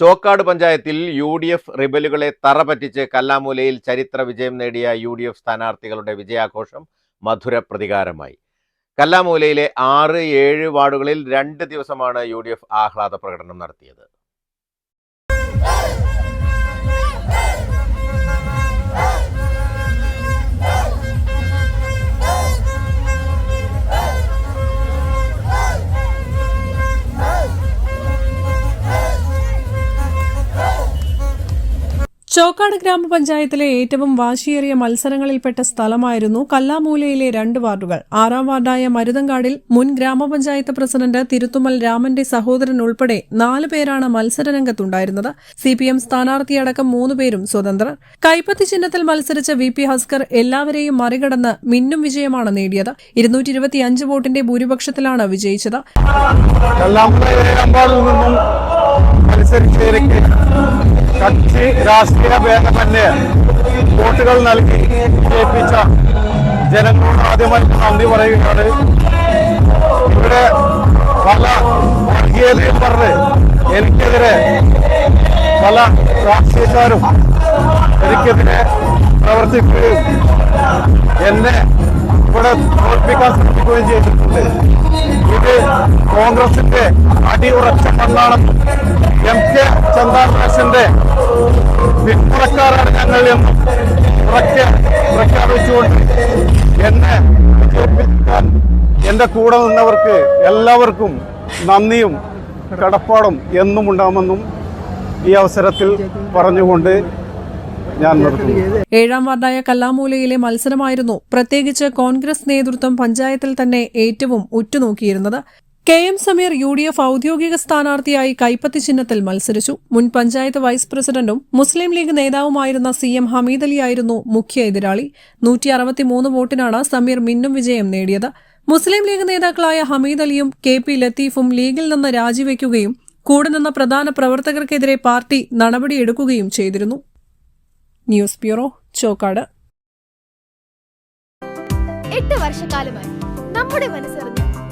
Chokkad പഞ്ചായത്തിൽ U D F റിബലുകളെ തറ പറ്റിച്ച് കല്ലാമൂലയിൽ ചരിത്ര വിജയം നേടിയ യു ഡി എഫ് സ്ഥാനാർത്ഥികളുടെ വിജയാഘോഷം മധുര പ്രതികാരമായി. കല്ലാമൂലയിലെ ആറ് ഏഴ് വാർഡുകളിൽ രണ്ട് ദിവസമാണ് യു ഡി എഫ് ആഹ്ലാദ പ്രകടനം നടത്തിയത്. ചോക്കാട് ഗ്രാമപഞ്ചായത്തിലെ ഏറ്റവും വാശിയേറിയ മത്സരങ്ങളിൽപ്പെട്ട സ്ഥലമായിരുന്നു കല്ലാമൂലയിലെ രണ്ട് വാർഡുകൾ. ആറാം വാർഡായ മരുതങ്കാടിൽ മുൻ ഗ്രാമപഞ്ചായത്ത് പ്രസിഡന്റ് തിരുത്തുമൽ രാമന്റെ സഹോദരൻ ഉൾപ്പെടെ നാല് പേരാണ് മത്സരരംഗത്തുണ്ടായിരുന്നത്. സി പി എം സ്ഥാനാർത്ഥിയടക്കം മൂന്നുപേരും സ്വതന്ത്രർ. കൈപ്പത്തി ചിഹ്നത്തിൽ മത്സരിച്ച വി പി ഹസ്കർ എല്ലാവരെയും മറികടന്ന് മിന്നും വിജയമാണ് നേടിയത്. ഇരുന്നൂറ്റി വോട്ടിന്റെ ഭൂരിപക്ഷത്തിലാണ് വിജയിച്ചത്. മത്സരിച്ചവരൊക്കെ കക്ഷി രാഷ്ട്രീയ ഭേദമന്യേ വോട്ടുകൾ നൽകി ജയിപ്പിച്ച ജനങ്ങളോട് ആദ്യമായി നന്ദി പറയുകയാണ്. ഇവിടെ പല വർഗീയതയും പറഞ്ഞ് എനിക്കെതിരെ പല രാഷ്ട്രീയക്കാരും എനിക്കെതിരെ പ്രവർത്തിക്കുകയും എന്നെ ഇവിടെ തോൽപ്പിക്കാൻ ശ്രമിക്കുകയും ചെയ്തിട്ടുണ്ട്. ഇത് കോൺഗ്രസിന്റെ അടിയുറച്ച മണ്ണാണെന്നും എം കെ ചന്ദ്രാശന്റെ പിന്മുറക്കാരാണ് ഞങ്ങൾ പ്രഖ്യാപിച്ചുകൊണ്ട് എന്നെ വിജയിപ്പിക്കാൻ എന്റെ കൂടെ നിന്നവർക്ക് എല്ലാവർക്കും നന്ദിയും കടപ്പാടും എന്നും ഉണ്ടാകുമെന്നും ഈ അവസരത്തിൽ പറഞ്ഞുകൊണ്ട് ഞാൻ ഏഴാം വാർഡായ കല്ലാമൂലയിലെ മത്സരമായിരുന്നു പ്രത്യേകിച്ച് കോൺഗ്രസ് നേതൃത്വം പഞ്ചായത്തിൽ തന്നെ ഏറ്റവും ഉറ്റുനോക്കിയിരുന്നത്. K M Sameer U D F ഔദ്യോഗിക സ്ഥാനാർത്ഥിയായി കൈപ്പത്തി ചിഹ്നത്തിൽ മത്സരിച്ചു. മുൻ പഞ്ചായത്ത് വൈസ് പ്രസിഡന്റും മുസ്ലിം ലീഗ് നേതാവുമായിരുന്ന സി എം ഹമീദ് അലിയായിരുന്നു മുഖ്യ എതിരാളി. നൂറ്റി അറുപത്തിമൂന്ന് വോട്ടിനാണ് സമീർ മിന്നും വിജയം നേടിയത്. മുസ്ലിം ലീഗ് നേതാക്കളായ ഹമീദ് അലിയും കെ പി ലത്തീഫും ലീഗിൽ നിന്ന് രാജിവെക്കുകയും കൂടെ നിന്ന പ്രധാന പ്രവർത്തകർക്കെതിരെ പാർട്ടി നടപടിയെടുക്കുകയും ചെയ്തിരുന്നു. News bureau Chokkad. എട്ട് വർഷക്കാലമായി നമ്മുടെ മനസ്സറിഞ്ഞ